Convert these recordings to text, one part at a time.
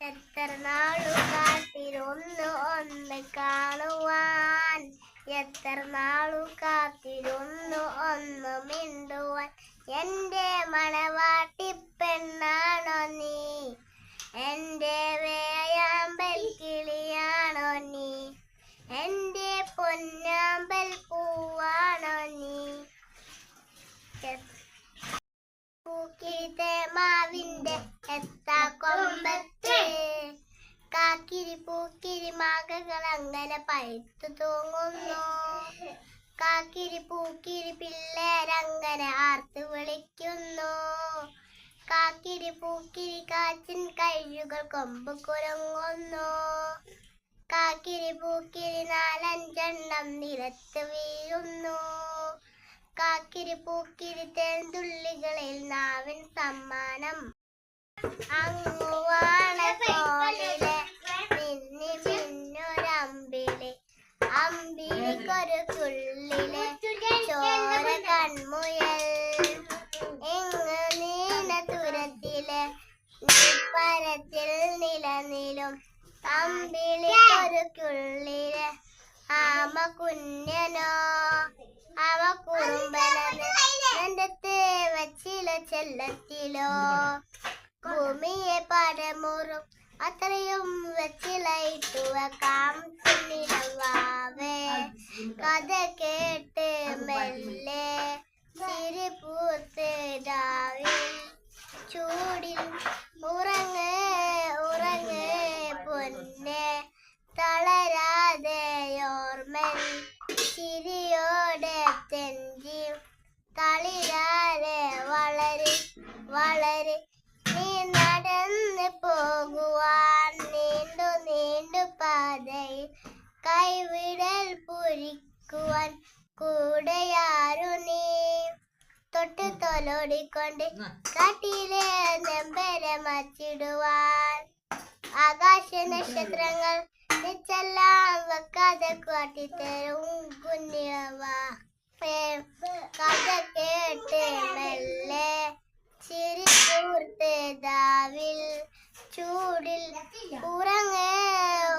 എത്ര നാളു കാത്തിരുന്നു ഒന്ന് കാണുവാൻ? എത്ര നാളു കാത്തിരുന്നു ഒന്ന് മിണ്ടുവാൻ? എന്റെ മണവാട്ടി പെണ്ണാണോ നീ? എന്റെ വേയാമ്പൽ കിളിയാണോ നീ? എന്റെ പൊന്നാമ്പൽ പൂവാണോ നീ? പൂക്കിരിത്തെ മാവിന്റെ എത്താ കൊമ്പത്ത് കാക്കിരി പൂക്കിരി മാകകൾ അങ്ങനെ പഴുത്തു തൂങ്ങുന്നു. കാക്കിരി പൂക്കിരി പിള്ളേരങ്ങനെ ആർത്ത് വിളിക്കുന്നു. കാക്കിരി പൂക്കിരി കാച്ചിൻ കഴുകൾ കൊമ്പ് കുരങ്ങുന്നു. കാക്കിരി പൂക്കിരി നാലഞ്ചെണ്ണം നിലത്ത് വീഴുന്നു. കാക്കിരി പൂക്കിരി തേൻതുള്ളികളിൽ നാവിൻ സമ്മാനം അങ്ങുവാണക്കോണിലെ അമ്പിളിക്കൊരു കുള്ളിലെ ആമ കുഞ്ഞനോ അവ കുറുമ്പനത് വച്ചില ചെല്ലത്തിലോ. ഭൂമിയെ പരമുറും അത്രയും വെച്ചിലയിട്ടു വെക്കാം നിലവാവേ കഥ കേട്ട് മെല്ലെ ചിരിപ്പൂത്ത് രാവിൽ ചൂടിൽ ഉറങ്ങ് ഉറങ്ങ് പൊന്നെ തളരാതെ ഓർമ്മൻ ചിരിയോടെ തെഞ്ചി തളിരാതെ വളരെ വളരെ. നീ നടന്ന് പോകുവാൻ നീണ്ടു നീണ്ടു പാതയിൽ കൈവിടൽ പുരിക്കുവാൻ കൂടെയാരു നീ. തൊട്ട് തൊലോടിക്കൊണ്ട് കാട്ടിലെ നെമ്പരമച്ചിടുവാൻ ആകാശ നക്ഷത്രങ്ങൾ നിച്ചെല്ലാം വെക്കാതെ കാട്ടിത്തരും കുഞ്ഞിയവ കഥ കേട്ട് ദാവിൽ ചൂടിൽ ഉറങ്ങ്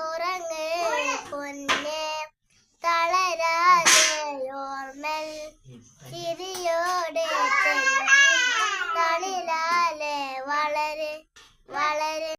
ഉറങ്ങ് പൊന്നെ. തള